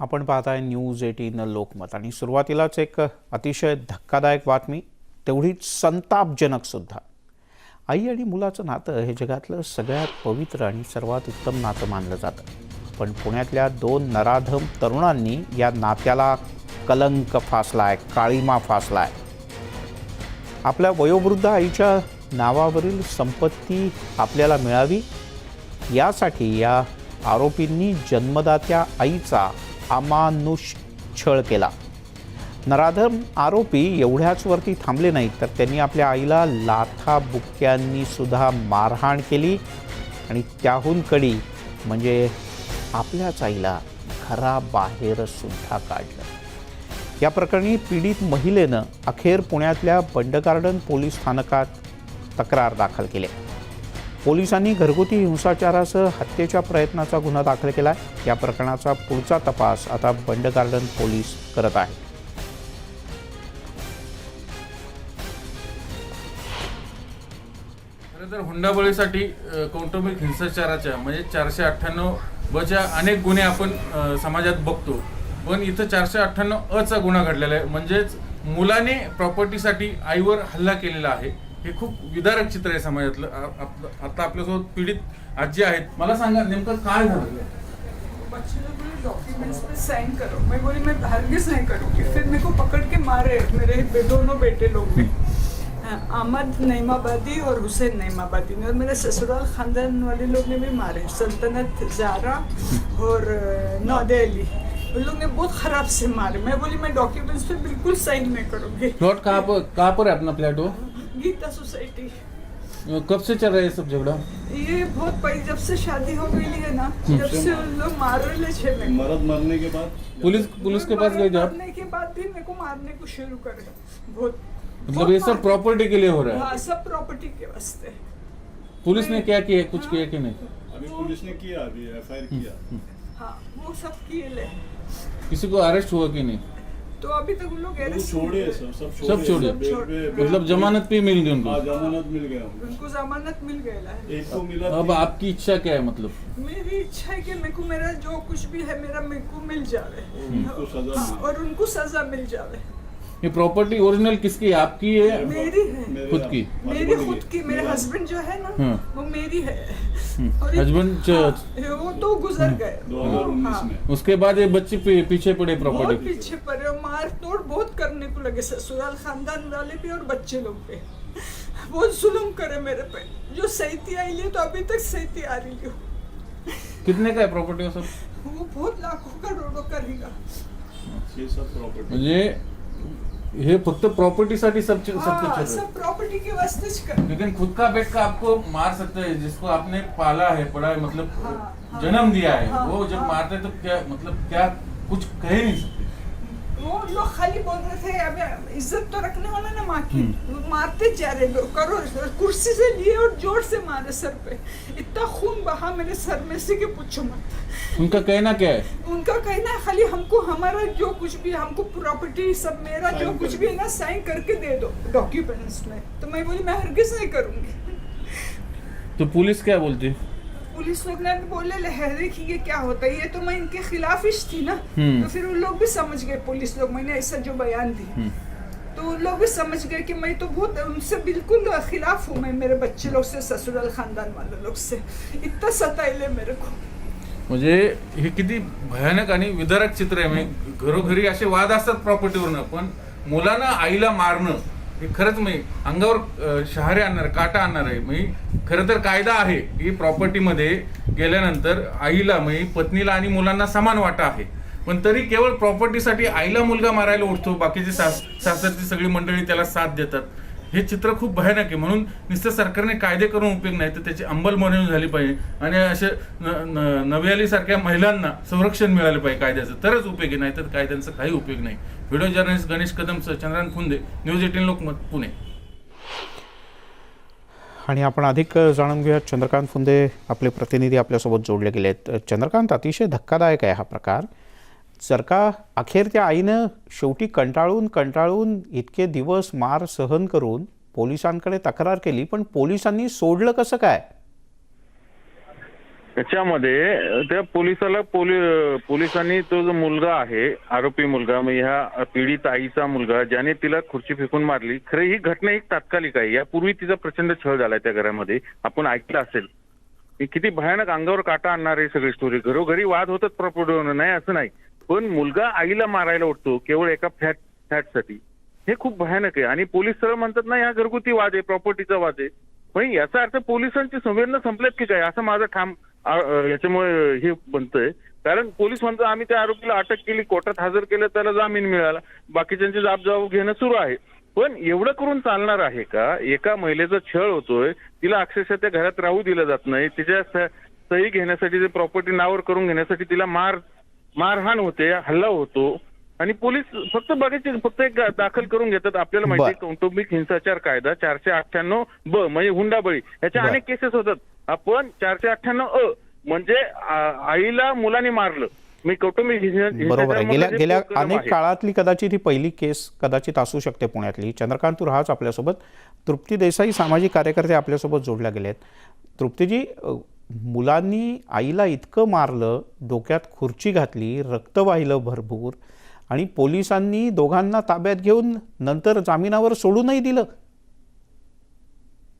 आपण पाहताय news eighteen Lokmat. आणि सुरुवातीलाच एक अतिशय धक्कादायक बातमी तेवढीच संतापजनक सुद्धा. आई आणि मुलाचं नातं हे जगातलं सगळ्यात पवित्र आणि सर्वात उत्तम नातं मानलं जातं. पण पुण्यातल्या दोन नराधम तरुणांनी या नात्याला कलंक फासलाय काळीमा फासलाय. आपल्या वयोवृद्ध आईच्या नावावरील संपत्ती आपल्याला मिळावी? यासाठी या आरोपींनी जन्मदात्या आईचा अमानुष छळ केला. नराधम आरोपी एवढ्याच वरती थांबले नाहीत तर त्यांनी आपल्या आईला लाथा बुक्क्यांनी सुद्धा मारहाण केली आणि त्याहून कडी म्हणजे आपल्याच आईला घराबाहेर सुद्धा काढलं. या प्रकरणी पीडित महिलेनं अखेर पुण्यातल्या बंड गार्डन पोलीस स्थानकात तक्रार दाखल केली. पोलिसांनी घरगुती हिंसाचारासह हत्येच्या प्रयत्नाचा गुन्हा दाखल केला आहे. या प्रकरणाचा पुढचा तपास आता बंड गार्डन पोलीस करत आहेत. तर हुंडाबळीसाठी कौटुंबिक हिंसाचाराच्या म्हणजे चारशे अठ्ठ्याण्णव बच्या अनेक गुन्हे आपण समाजात बघतो. पण इथं चारशे अठ्ठ्याण्णव अचा गुन्हा घडलेला आहे. म्हणजेच मुलाने प्रॉपर्टीसाठी आईवर हल्ला केलेला आहे. हे खूप विदारक चित्र आहे समाजातलं. आता आपल्यासोबत पीडित आजी आहेत. मला सांगा नेमकं काय झालं? बच्चे लोग बोले डॉक्यूमेंट्स पे साइन करो. मैं बोली मैं हरगिज नहीं करूँगी फिर मेरे को पकड़ के मारे. मेरे बे- दोनों बेटे लोग भी. हाँ, अहमद नईमाबादी और हुसैन नईमाबादी ने और मेरे ससुराल खानदान वाले लोग ने भी मारे. सल्तनत जारा और अ, नौदे अली. उन लोग ने बहुत खराब से मारे. मैं बोली मैं डॉक्यूमेंट्स पे बिल्कुल साइन नहीं करूँगी. प्लॉट कहाँ पर कहाँ पर है अपना प्लॉट वो? गीता सोसाइटी। कब से चल रहा है ये सब झगड़ा? ये बहुत पहले जब से शादी हो गई है ना जब से उन लोग मार रहे छे को। मरद मरने के बाद? पुलिस पुलिस के पास गए जब? मरने के बाद भी मेरे को मारने को शुरू करे। बहुत मतलब ये सब प्रॉपर्टी के लिए हो रहा है? हाँ सब प्रॉपर्टी के वास्ते। पुलिस ने क्या किया कुछ किया कि नहीं? अभी पुलिस ने किया अभी एफ़ किया। हाँ वो सब किए ले। किसी को अरेस्ट हुआ कि नहीं? तो अभी तक उन लोग छोड़े सब सब छोड़े? मतलब जमानत पे मिल गई हाँ उनको जमानत मिल गया उनको। उनको जमानत मिल गया है। एक को मिला अब आपकी इच्छा क्या है मतलब? मेरी इच्छा है कि मेरे को मेरा जो कुछ भी है मेरा मेरे को मिल जावे। उनको सजा हाँ। और उनको सजा मिल जावे। ये प्रॉपर्टी ओरिजिनल किसकी आपकी है? मेरी है। खुद की? मेरी खुद की मेरे हस्बैंड जो है ना हाँ। वो मेरी है। हस्बैंड च- हाँ, वो तो गुजर गए। हज़ार उन्नीस हाँ। में। उसके बाद ये बच्चे पी- पीछे पड़े प्रॉपर्टी पीछे पड़े और मार तोड़ बहुत करने को लगे ससुराल खानदान वाले भी और बच्चे लोग पे। बहुत जुल्म करे मेरे पे। जो सैती आई ली तो अभी तक सैती आ रही हो। कितने का है प्रॉपर्टी वो सब? वो बहुत लाखों करोड़ों सब प्रॉपर्टी म्हणजे हे फक्त प्रॉपर्टीसाठी सब सब कुछ हाँ चल रहा सब प्रॉपर्टी के वास्ते कर लेकिन खुद का बेटा आपको मार सकते हैं जिसको आपने पाला है पढ़ा है मतलब हाँ, हाँ। जन्म दिया है हाँ, वो जब हाँ। मारते हैं तो क्या मतलब क्या कुछ कह ही नहीं सकते वो लोग खाली बोल रहे थे अबे इज़्ज़त तो रखने वाला ना माँ की। हम्म। मारते जा रहे लोग करो कुर्सी से लिए और ज़ोर से मारे सर पे। इतना खून बहा मेरे सर में से कि पूछो मत। उनका कहना क्या है? उनका कहना है खाली हमको हमारा जो कुछ भी हमको प्रॉपर्टी सब मेरा जो कुछ भी है ना साइन करके दे दो डॉक्यूमेंट्स में। तो मैं बोली मैं हरगिज नहीं करूँगी। तो पुलिस क्या बोलती? है पुलिस लोग ने भी बोले ले है देखिए क्या होता है? ये तो मैं इनके खिलाफ ही थी ना। तो फिर उन लोग भी समझ गए पुलिस लोग मैंने ऐसा जो बयान दी हम्म। तो उन लोग भी समझ गए कि मैं तो बहुत उनसे बिल्कुल खिलाफ हूँ मैं मेरे बच्चे लोग से ससुराल खानदान वाले लोग से। इतना सताइले मेरे को। म्हणजे हे किती भयानक आणि विदारक चित्र आहे म्हणजे घरोघरी असे वाद असतात प्रॉपर्टीवरनं पण मुलांना आईला मारणं हे खरंच मी अंगावर शहारे आणणार काटा आणणार आहे. मी खरं तर कायदा आहे की प्रॉपर्टीमध्ये गेल्यानंतर आईला मी पत्नीला आणि मुलांना समान वाटा आहे. पण तरी केवळ प्रॉपर्टीसाठी आईला मुलगा मारायला उठतो बाकीचे सास सासरची सगळी मंडळी त्याला साथ देतात. हे चित्र खूप भयानक आहे. म्हणून नुसतं सरकारने कायदे करून उपयोग नाही तर त्याची अंमलबजावणी झाली पाहिजे. आणि असे नव्याली सारख्या महिलांना संरक्षण मिळालं पाहिजे कायद्याचं. तरच उपयोगी नाही तर कायद्यांचा काही उपयोग नाही. व्हिडिओ जर्नलिस्ट गणेश कदमसह चंद्रान फुंदे न्यूज एटीन लोकमत पुणे. आणि आपण अधिक जाणून घेऊया चंद्रकांत फुंदे आपले प्रतिनिधी आपल्यासोबत जोडले गेले आहेत चंद्रकांत अतिशय धक्कादायक आहे हा प्रकार. जर का अखेर त्या आईनं शेवटी कंटाळून कंटाळून इतके दिवस मार सहन करून पोलिसांकडे तक्रार केली पण पोलिसांनी सोडलं कसं काय? त्याच्यामध्ये त्या पोलिसाला पोलि पोलिसांनी तो जो मुलगा आहे आरोपी मुलगा मग ह्या पीडित आईचा मुलगा ज्याने तिला खुर्ची फेकून मारली खरं ही घटना एक तात्कालिक आहे. यापूर्वी तिचा प्रचंड छळ झालाय त्या घरामध्ये. आपण ऐकलं असेल. किती भयानक अंगावर काटा आणणार आहे सगळी स्टोरी घरोघरी वाद होतात प्रॉपर्टीवर नाही असं नाही. पण मुलगा आईला मारायला उठतो केवळ एका फ्लॅट फॅटसाठी हे खूप भयानक आहे. आणि पोलीस सरळ म्हणतात ना या घरगुती वाद आहे प्रॉपर्टीचा वाद आहे. पण याचा अर्थ पोलिसांची संवेदना संपल्यात की काय? असं माझं ठाम याच्यामुळे हे बनतंय. कारण पोलीस म्हणतात आम्ही त्या आरोपीला अटक केली कोर्टात हजर केलं त्याला जामीन मिळाला. बाकीच्यांची जाब घेणं सुरू आहे. पण एवढं करून चालणार आहे का? एका महिलेचा छळ होतोय तिला अक्षरशः त्या घरात राहू दिलं जात नाही. तिच्या सही घेण्यासाठी जे प्रॉपर्टी नावावर करून घेण्यासाठी तिला मार मारहाण होते हल्ला होतो आणि पोलीस फक्त बघायचे फक्त एक दाखल करून घेतात. आपल्याला माहिती कौटुंबिक हिंसाचार कायदा चारशे अठ्ठ्याण्णव ब म्हणजे हुंडाबळी. याच्या. अनेक केसेस होतात. आपण चारशे अठ्ठ्याण्णव अ म्हणजे आईला मुलाने मारलं. मी कौटुंबिक बरोबर गेल्या गेल्या अनेक. काळातली कदाचित ही पहिली केस कदाचित असू शकते पुण्यातली. चंद्रकांत तू राहाच आपल्यासोबत. तृप्ती देसाई सामाजिक कार्यकर्ते आपल्यासोबत जोडल्या गेले आहेत तृप्तीजी मुलांनी आईला इतकं मारलं डोक्यात खुर्ची घातली रक्त वाहिलं भरपूर आणि पोलिसांनी दोघांना ताब्यात घेऊन नंतर जामिनावर सोडूनही दिलं.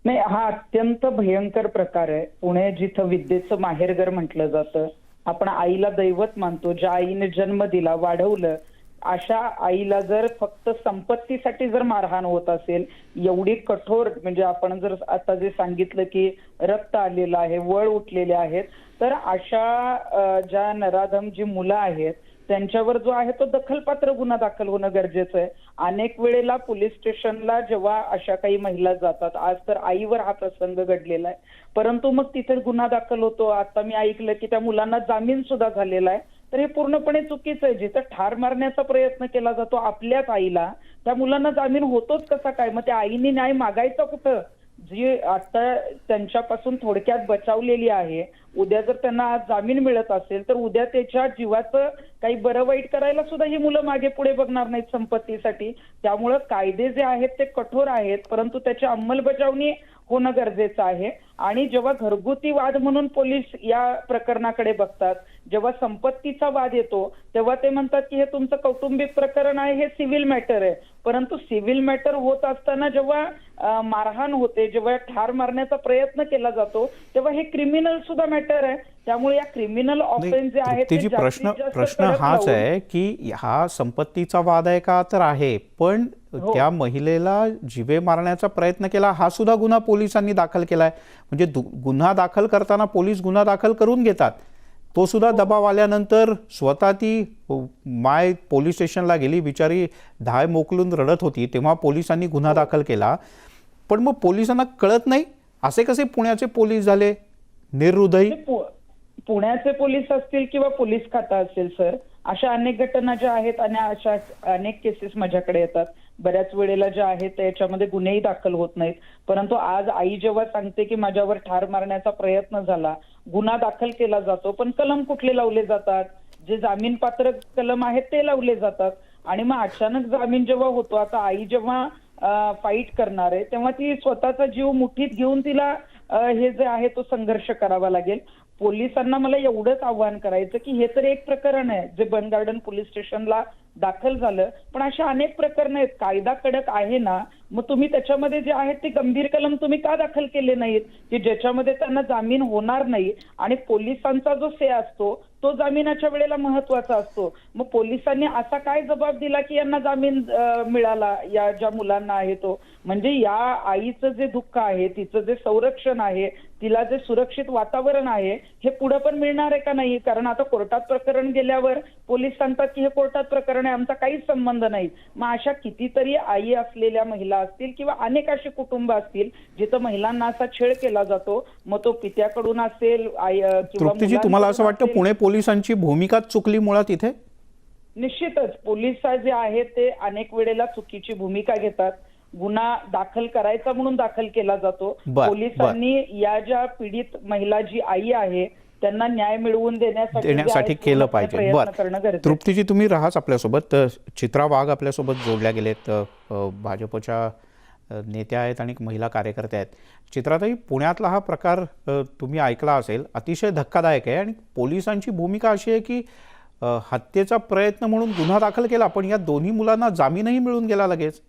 नाही हा अत्यंत भयंकर प्रकार आहे. पुणे जिथं विद्येचं माहेरघर म्हटलं जातं आपण आईला दैवत मानतो. ज्या आईने जन्म दिला वाढवलं अशा आईला जर फक्त संपत्तीसाठी जर मारहाण होत असेल एवढी कठोर म्हणजे आपण जर आता जे सांगितलं की रक्त आलेलं आहे वळ उठलेले आहेत तर अशा ज्या नराधम जी मुलं आहेत त्यांच्यावर जो आहे तो दखलपात्र गुन्हा दाखल होणं गरजेचं आहे. अनेक वेळेला पोलीस स्टेशनला जेव्हा अशा काही महिला जातात आज तर आईवर हा प्रसंग घडलेला आहे. परंतु मग तिथे गुन्हा दाखल होतो. आता मी ऐकलं की त्या मुलांना जामीन सुद्धा झालेला आहे. तर हे पूर्णपणे चुकीचं आहे. जिथं ठार मारण्याचा प्रयत्न केला जातो आपल्याच आईला त्या मुलांना जामीन होतोच कसा काय? मग त्या आईने न्याय मागायचा कुठं? जी आता त्यांच्यापासून थोडक्यात बचावलेली आहे उद्या जर त्यांना आज जामीन मिळत असेल तर उद्या त्याच्या जीवाचं काही बरं वाईट करायला सुद्धा ही मुलं मागे पुढे बघणार नाहीत संपत्तीसाठी. त्यामुळं कायदे जे आहेत ते कठोर आहेत परंतु त्याची अंमलबजावणी होणं गरजेचं आहे. आणि जेव्हा घरगुती वाद म्हणून पोलीस या प्रकरणाकडे बघतात जेव्हा संपत्तीचा वाद येतो तेव्हा ते म्हणतात की हे तुमचं कौटुंबिक प्रकरण आहे हे सिव्हिल मॅटर आहे. परंतु सिव्हिल मॅटर होत असताना जेव्हा मारहाण होते जेव्हा ठार मारण्याचा प्रयत्न केला जातो तेव्हा हे क्रिमिनल सुद्धा मॅटर आहे. त्यामुळे या क्रिमिनल ऑफेन्स जे आहेत प्रश्न प्रश्न हाच आहे की हा संपत्तीचा वाद आहे का तर आहे. पण. त्या महिलेला जिवे मारण्याचा प्रयत्न केला हा सुद्धा गुन्हा पोलिसांनी दाखल केलाय. म्हणजे दु- गुन्हा दाखल करताना पोलीस गुन्हा दाखल करून घेतात. तो सुद्धा दबाव आल्यानंतर स्वतः ती माय पोलीस स्टेशनला गेली बिचारी धाय मोकलून रडत होती तेव्हा पोलिसांनी गुन्हा दाखल केला. पण मग पोलिसांना कळत नाही असे कसे पुण्याचे पोलीस झाले? निर्हृदयी? पुण्याचे पोलीस असतील किंवा पोलीस खाता असेल सर अशा अनेक घटना ज्या आहेत आणि अशा अनेक केसेस माझ्याकडे येतात. बऱ्याच वेळेला ज्या आहेत त्याच्यामध्ये गुन्हेही दाखल होत नाहीत. परंतु आज आई जेव्हा सांगते की माझ्यावर ठार मारण्याचा प्रयत्न झाला गुन्हा दाखल केला जातो पण कलम कुठले लावले जातात? जे जामीन पात्र कलम आहेत ते लावले जातात. आणि मग अचानक जामीन जेव्हा होतो आता आई जेव्हा फाईट करणार आहे तेव्हा ती स्वतःचा जीव मुठीत घेऊन तिला हे जे आहे तो संघर्ष करावा लागेल. पोलिसांना मला एवढंच आव्हान करायचं की हे तर एक प्रकरण आहे जे बन गार्डन पोलीस स्टेशनला दाखल झालं. पण अशा अनेक प्रकरण आहेत. कायदा कडक आहे ना मग तुम्ही त्याच्यामध्ये जे आहेत ते गंभीर कलम तुम्ही का दाखल केले नाहीत? की ज्याच्यामध्ये त्यांना जामीन होणार नाही आणि पोलिसांचा जो से असतो तो जामिनाच्या वेळेला महत्त्वाचा असतो. मग पोलिसांनी असा काय जबाब दिला की यांना जामीन मिळाला या ज्या मुलांना आहे तो? म्हणजे या आईचं जे दुःख आहे तिचं जे संरक्षण आहे तिला जे सुरक्षित वातावरण आहे हे पुढे पण मिळणार आहे का नाही? कारण आता कोर्टात प्रकरण गेल्यावर पोलीस सांगतात की हे कोर्टात प्रकरण आहे आमचा काहीच संबंध नाही. मग अशा कितीतरी आई असलेल्या महिला असतील किंवा अनेक अशी कुटुंब असतील जिथं महिलांना असा छेड केला जातो मग तो पित्याकडून असेल आई किंवा तुम्हाला असं वाटतं पुणे पोलिसांची भूमिकाच चुकली मुळात इथे? निश्चितच. पोलीस जे आहेत ते अनेक वेळेला चुकीची भूमिका घेतात. गुन्हा दाखल करायचा म्हणून दाखल केला जातो. पोलिसांनी या ज्या पीडित महिला जी आई आहे त्यांना न्याय मिळवून देण्यासाठी केलं पाहिजे. बरं. तृप्तीजी तुम्ही राहाच आपल्यासोबत. तर चित्रा वाघ आपल्यासोबत जोडल्या गेलेत. भाजपच्या नेत्या आहेत आणि महिला कार्यकर्त्या आहेत. चित्रातही पुण्यातला हा प्रकार तुम्ही ऐकला असेल अतिशय धक्कादायक आहे आणि पोलिसांची भूमिका अशी आहे की हत्येचा प्रयत्न म्हणून गुन्हा दाखल केला पण या दोन्ही मुलांना जामीनही मिळून गेला लगेच.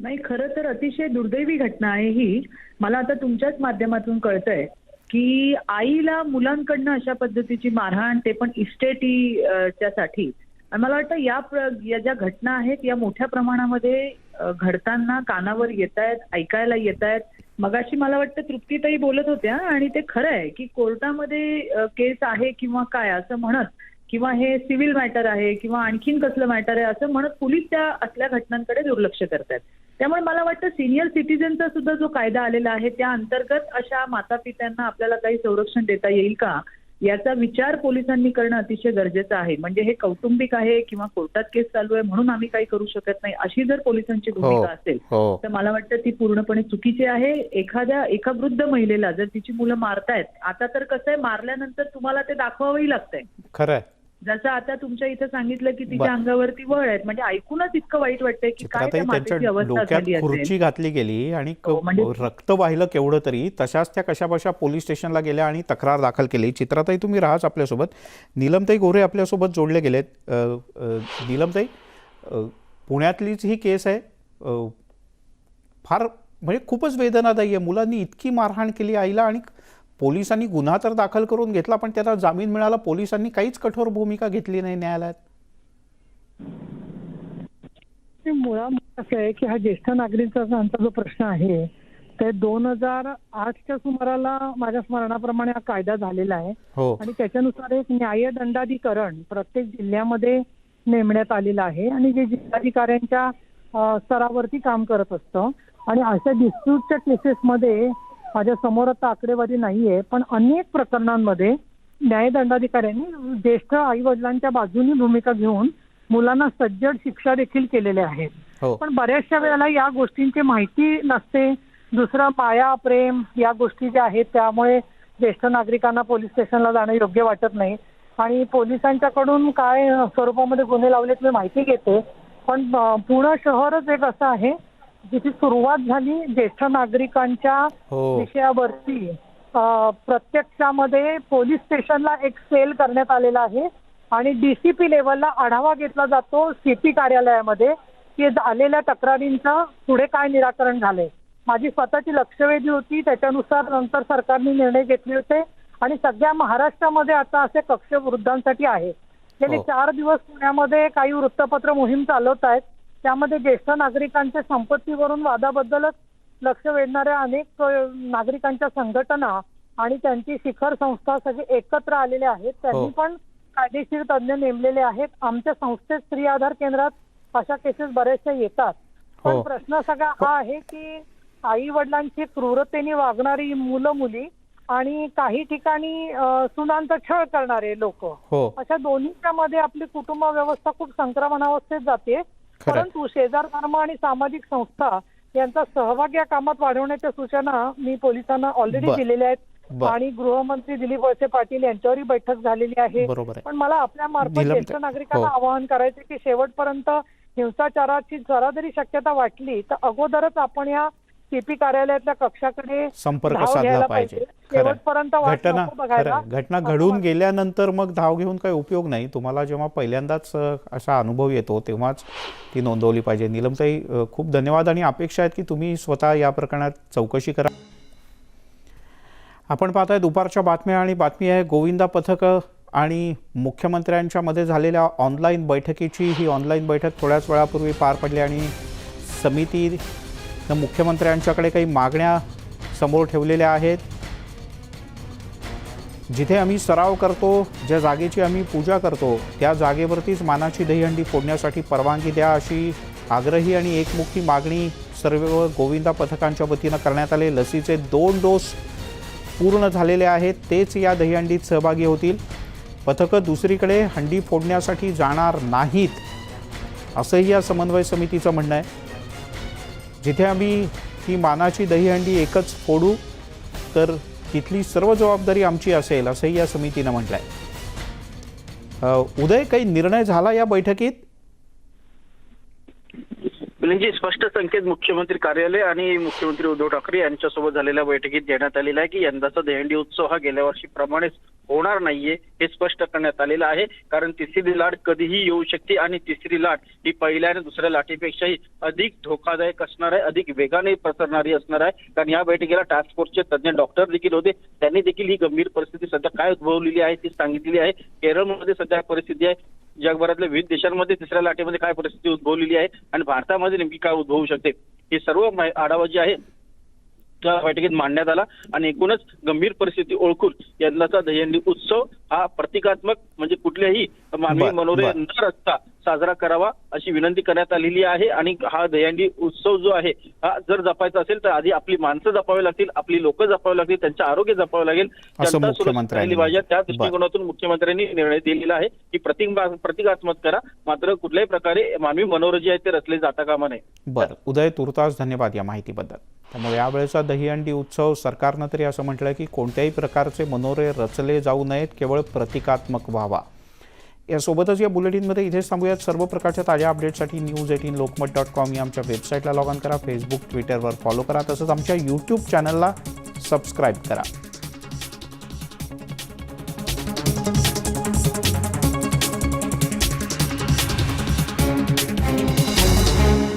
नाही खरं तर अतिशय दुर्दैवी घटना आहे ही. मला आता तुमच्याच माध्यमातून कळतंय की आईला मुलांकडनं अशा पद्धतीची मारहाण ते पण इस्टेटी साठी आणि मला वाटतं या प्र या ज्या घटना आहेत या मोठ्या प्रमाणामध्ये घडताना कानावर येत आहेत ऐकायला येत आहेत मगाशी मला वाटतं तृप्तीताई बोलत होत्या आणि ते खरं आहे की कोर्टामध्ये केस आहे किंवा काय असं म्हणत किंवा हे सिव्हिल मॅटर आहे किंवा आणखीन कसलं मॅटर आहे असं म्हणत पोलीस त्या असल्या घटनांकडे दुर्लक्ष करतात त्यामुळे मला वाटतं सिनियर सिटीजनचा सुद्धा जो कायदा आलेला आहे त्या अंतर्गत अशा माता पित्यांना आपल्याला काही संरक्षण देता येईल का? याचा विचार पोलिसांनी करणं अतिशय गरजेचं आहे. म्हणजे हे कौटुंबिक आहे किंवा कोर्टात केस चालू आहे म्हणून आम्ही काही करू शकत नाही अशी जर पोलिसांची भूमिका असेल हो. तर मला वाटतं ती पूर्णपणे चुकीची आहे. एखाद्या एका वृद्ध महिलेला जर तिची मुलं मारतायत आता तर कसं आहे मारल्यानंतर तुम्हाला ते दाखवावंही लागतंय. खरं जसं आता तुमच्या इथं सांगितलं की. तिच्या अंगावरती वळ आहेत म्हणजे ऐकूनच इतकं वाईट वाटतंय की काय मातेची अवस्था झाली खुर्ची घातली गेली आणि हो, म्हणजे- रक्त वाहिलं केवढं तरी तशाच त्या कशाबशा पोलीस स्टेशनला गेल्या आणि तक्रार दाखल केली. चित्रातही तुम्ही राहाच आपल्यासोबत. नीलमताई गोरे आपल्यासोबत जोडले गेलेत. नीलमताई पुण्यातलीच ही केस आहे. फार म्हणजे खूपच वेदनादायी आहे. मुलांनी इतकी मारहाण केली आईला आणि पोलिसांनी गुन्हा तर दाखल करून घेतला पण त्याला जामीन मिळाला पोलिसांनी काहीच कठोर भूमिका घेतली नाही न्यायालयात. मुळात असं आहे की हा ज्येष्ठ नागरिकांचा जो प्रश्न आहे ते दोन हजार आठच्या सुमाराला माझ्या स्मरणाप्रमाणे हा कायदा झालेला आहे. हो. आणि त्याच्यानुसार एक न्यायदंडाधिकरण प्रत्येक जिल्ह्यामध्ये नेमण्यात आलेलं आहे. आणि जे जिल्हाधिकाऱ्यांच्या अ, स्तरावरती काम करत असतं. आणि अशा डिस्प्यूटच्या केसेसमध्ये माझ्यासमोर आता आकडेवारी नाहीये पण अनेक प्रकरणांमध्ये न्यायदंडाधिकाऱ्यांनी ज्येष्ठ आई वडिलांच्या बाजूनी भूमिका घेऊन मुलांना सज्जड शिक्षा देखील केलेल्या आहेत. हो. पण बऱ्याचशा वेळेला या गोष्टींची माहिती नसते. दुसरं माया प्रेम या गोष्टी ज्या आहेत त्यामुळे ज्येष्ठ नागरिकांना पोलीस स्टेशनला जाणं योग्य वाटत नाही. आणि पोलिसांच्याकडून काय स्वरूपामध्ये गुन्हे लावलेत मी माहिती घेते. पण पुणे शहरच एक असं आहे जिथे सुरुवात झाली ज्येष्ठ नागरिकांच्या हो. विषयावरती प्रत्यक्षामध्ये पोलीस स्टेशनला एक सेल करण्यात आलेला आहे आणि डीसीपी लेवलला आढावा घेतला जातो सीपी कार्यालयामध्ये की आलेल्या तक्रारींचं पुढे काय निराकरण झालंय. माझी स्वतःची लक्षवेधी होती त्याच्यानुसार नंतर सरकारने निर्णय घेतले होते आणि सगळ्या महाराष्ट्रामध्ये आता असे कक्ष वृद्धांसाठी आहे. गेले हो. चार दिवस पुण्यामध्ये काही वृत्तपत्र मोहीम चालवत आहेत. त्यामध्ये ज्येष्ठ नागरिकांच्या संपत्तीवरून वादाबद्दलच लक्ष वेधणाऱ्या अनेक नागरिकांच्या संघटना आणि त्यांची शिखर संस्था सगळे एकत्र आलेले आहेत त्यांनी हो. पण कायदेशीर तज्ज्ञ नेमलेले आहेत आमच्या संस्थेत स्त्री आधार केंद्रात अशा केसेस बऱ्याचशा येतात पण हो. प्रश्न सगळा हा आहे की आई वडिलांची क्रूरतेने वागणारी मुलं मुली आणि काही ठिकाणी अ, सुनांचा छळ करणारे लोक हो अशा दोन्हीच्या मध्ये आपली कुटुंब व्यवस्था खूप संक्रमणावस्थेत जाते. परंतु शेजार धर्म आणि सामाजिक संस्था यांचा सहभाग या कामात वाढवण्याच्या सूचना मी पोलिसांना ऑलरेडी. दिलेल्या आहेत. आणि गृहमंत्री दिलीप वळसे पाटील यांच्यावरही बैठक झालेली आहे पण मला आपल्या मार्फत ज्येष्ठ नागरिकांना हो. आवाहन करायचं की शेवटपर्यंत हिंसाचाराची जरा जरी शक्यता वाटली तर अगोदरच आपण या सीपी कार्यालयातल्या कक्षाकडे संपर्क साधला पाहिजे. शेवटपर्यंत वाट घटना घटना घडून. गेल्यानंतर मग धाव घेऊन काही उपयोग नाही. तुम्हाला जेव्हा पहिल्यांदाच असा अनुभव येतो तेव्हाच ती नोंदवली पाहिजे. नीलमताई खूप धन्यवाद आणि अपेक्षा आहेत की तुम्ही स्वतः या प्रकरणात चौकशी करा. आपण पाहताय दुपारच्या बातम्या आणि बातमी आहे गोविंदा पथक आणि मुख्यमंत्र्यांच्या मध्ये झालेल्या ऑनलाईन बैठकीची. ही ऑनलाईन बैठक थोड्याच वेळापूर्वी पार पडली आणि समिती तर मुख्यमंत्र्यांच्याकडे काही मागण्या समोर ठेवलेल्या आहेत. जिथे आम्ही सराव करतो ज्या जागेची आम्ही पूजा करतो त्या जागेवरतीच मानाची दहीहंडी फोडण्यासाठी परवानगी द्या अशी आग्रही आणि एकमुखी मागणी सर्व गोविंदा पथकांच्या वतीनं करण्यात आले. लसीचे दोन डोस पूर्ण झालेले आहेत तेच या दहीहंडीत सहभागी होतील. पथकं दुसरीकडे हंडी फोडण्यासाठी जाणार नाहीत असंही या समन्वय समितीचं म्हणणं आहे. जिथे आम्ही ही मानाची दहीहंडी एकच फोडू तर तिथली सर्व जबाबदारी आमची असेल असंही या समितीनं म्हटलं आहे उदय काही निर्णय झाला या बैठकीत? म्हणजे स्पष्ट संकेत मुख्यमंत्री कार्यालय आणि मुख्यमंत्री उद्धव ठाकरे यांच्यासोबत झालेल्या बैठकीत देण्यात आलेला आहे की यंदाचा दहंडी उत्सव हा गेल्या वर्षीप्रमाणेच होणार नाहीये हे स्पष्ट करण्यात आलेलं आहे. कारण तिसरी लाट कधीही येऊ शकते आणि तिसरी लाट ही पहिल्या आणि दुसऱ्या लाटेपेक्षाही अधिक धोकादायक असणार आहे अधिक वेगाने पसरणारी असणार आहे. कारण या बैठकीला टास्क फोर्सचे तज्ज्ञ डॉक्टर देखील होते. त्यांनी देखील ही गंभीर परिस्थिती सध्या काय उद्भवलेली आहे ती सांगितलेली आहे. केरळमध्ये सध्या परिस्थिती आहे. जगभरातल्या विविध देशांमध्ये तिसऱ्या लाटेमध्ये काय परिस्थिती उद्भवलेली आहे आणि भारतामध्ये नेमकी काय उद्भवू शकते? ही सर्व आढावा जी आहे त्या बैठकीत मांडण्यात आला आणि एकूणच गंभीर परिस्थिती ओळखून यंदाचा दहीहंडी उत्सव हा प्रतिकात्मक म्हणजे कुठल्याही मानवी मनोरे. न रचता साजरा करावा अशी विनंती करण्यात आलेली आहे आणि हा दहीहंडी उत्सव जो आहे हा जर जपायचा असेल तर आधी आपली माणसं जपावी लागतील आपली लोक जपावी लागतील त्यांचं आरोग्य जपावं लागेल. जनता सुरक्षित राहिली पाहिजे. त्या बर. दृष्टिकोनातून मुख्यमंत्र्यांनी निर्णय दिलेला आहे की प्रतिक प्रतिकात्मक करा मात्र कुठल्याही प्रकारे मानवी मनोरे जे आहेत ते रचले जाता कामा नये. बरं. उदय तुर्तास धन्यवाद या माहितीबद्दल. त्यामुळे यावेळेचा दहीहंडी उत्सव सरकारनं तरी असं म्हटलं की कोणत्याही प्रकारचे मनोरे रचले जाऊ नयेत केवळ प्रतिकात्मक व्हावा. यासोबतच या बुलेटिनमध्ये इथेच थांबूयात. सर्व प्रकारच्या ताज्या अपडेटसाठी news eighteen Lokmat dot com या आमच्या वेबसाईटला लॉग इन करा. फेसबुक ट्विटरवर फॉलो करा. तसंच आमच्या यूट्यूब चॅनलला सबस्क्राईब करा.